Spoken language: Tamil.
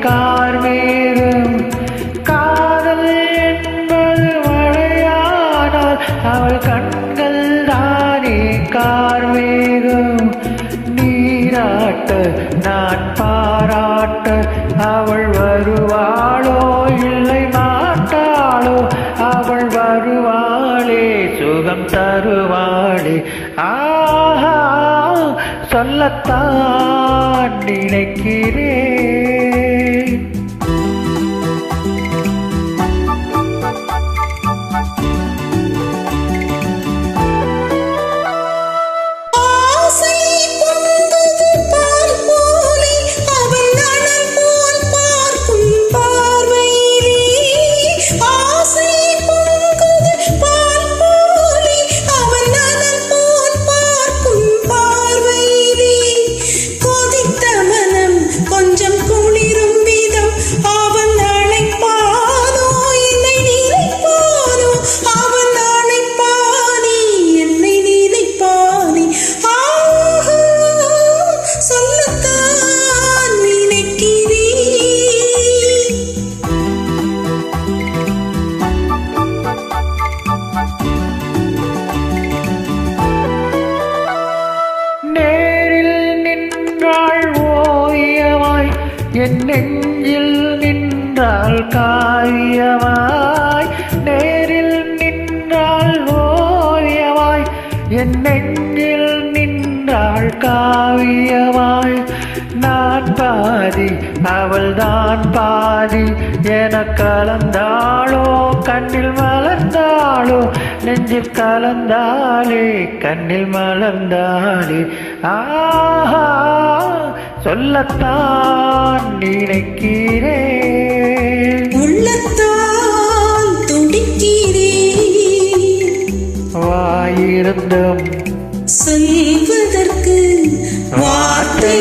கார் கார்மேகம் காதல் என்பது மழையானால் அவள் கண்கள் தானே கார் கார்மேகம் நீராட்ட நான் பாராட்ட அவள் வருவாளோ இல்லை மாட்டாளோ அவள் வருவாளே சுகம் தருவாளே. ஆஹா சொல்லத்தான் நினைக்கிறேன். காவியமாய் நேரில் நின்றாள் ஓயமாய் என் நெஞ்சில் நின்றாள் காவியமாய் நான் பாதி அவள் தான் பாதி என கலந்தாளோ கண்ணில் மலர்ந்தாளோ நெஞ்சில் கலந்தாளே கண்ணில் மலர்ந்தாளே. ஆஹா சொல்லத்தான் நினைக்கிறேன் வாயிருந்தும் சொல்வதற்கு வார்த்தை